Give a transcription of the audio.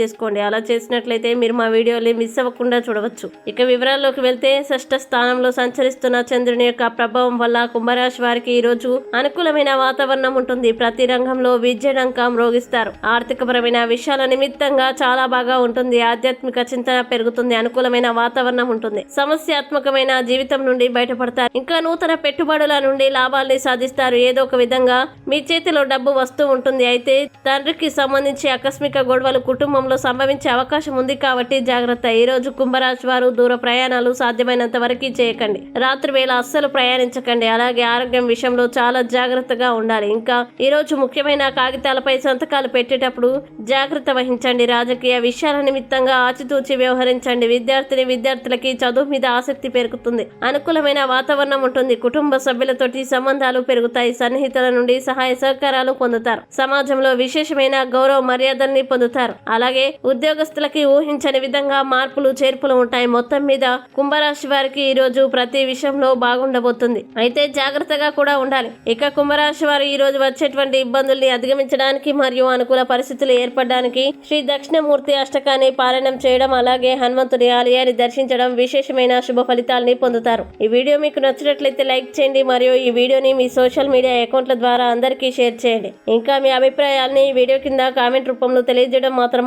చేసుకోండి. అలా చేసినట్లయితే మీరు మా వీడియోని మిస్ అవ్వకుండా చూడవచ్చు. ఇక వివరాల్లోకి వెళ్తే షష్ఠ స్థానంలో సంచరిస్తున్న చంద్రుని యొక్క ప్రభావం వల్ల కుంభరాశి వారికి ఈ రోజు అనుకూలమైన వాతావరణం ఉంటుంది. ప్రతి రంగంలో విజయడంకం రోగిస్తారు. ఆర్థికపరమైన విషయాల నిమిత్తంగా చాలా బాగా ఉంటుంది. ఆధ్యాత్మిక చింతన పెరుగుతుంది. అనుకూలమైన వాతావరణం ఉంటుంది. సమస్యాత్మకమైన జీవితం నుండి బయటపడతారు. ఇంకా నూతన పెట్టుబడుల నుండి లాభాల్ని సాధిస్తారు. ఏదో ఒక విధంగా మీ చేతిలో డబ్బు వస్తూ ఉంటుంది. అయితే తండ్రికి సంబంధించి ఆకస్మిక గొడవలు కుటుంబం కుటుంబంలో సంభవించే అవకాశం ఉంది కాబట్టి జాగ్రత్త. ఈ రోజు కుంభరాశి వారు దూర ప్రయాణాలు సాధ్యమైనంత వరకు చేయకండి. రాత్రి వేళ అస్సలు ప్రయాణించకండి. అలాగే ఆరోగ్యం విషయంలో చాలా జాగ్రత్తగా ఉండాలి. ఇంకా ఈ రోజు ముఖ్యమైన కాగితాలపై సంతకాలు పెట్టేటప్పుడు జాగ్రత్త వహించండి. రాజకీయ విషయాల నిమిత్తంగా ఆచితూచి వ్యవహరించండి. విద్యార్థిని విద్యార్థులకి చదువు మీద ఆసక్తి పెరుగుతుంది. అనుకూలమైన వాతావరణం ఉంటుంది. కుటుంబ సభ్యులతోటి సంబంధాలు పెరుగుతాయి. సన్నిహితుల నుండి సహాయ సహకారాలు పొందుతారు. సమాజంలో విశేషమైన గౌరవ మర్యాదల్ని పొందుతారు. అలాగే ఉద్యోగస్తులకి ఊహించని విధంగా మార్పులు చేర్పులు ఉంటాయి. మొత్తం మీద కుంభరాశి వారికి ఈ రోజు ప్రతి విషయంలో బాగుండబోతుంది. అయితే జాగ్రత్తగా కూడా ఉండాలి. ఇక కుంభరాశి వారు ఈ రోజు వచ్చేటువంటి ఇబ్బందుల్ని అధిగమించడానికి మరియు అనుకూల పరిస్థితులు ఏర్పడడానికి శ్రీ దక్షిణమూర్తి అష్టకాన్ని పాలనం చేయడం అలాగే హనుమంతుడి ఆలయాన్ని దర్శించడం విశేషమైన శుభ ఫలితాలని పొందుతారు. ఈ వీడియో మీకు నచ్చినట్లయితే లైక్ చేయండి మరియు ఈ వీడియోని మీ సోషల్ మీడియా అకౌంట్ల ద్వారా అందరికీ షేర్ చేయండి. ఇంకా మీ అభిప్రాయాల్ని ఈ వీడియో కింద కామెంట్ రూపంలో తెలియజేయడం మాత్రం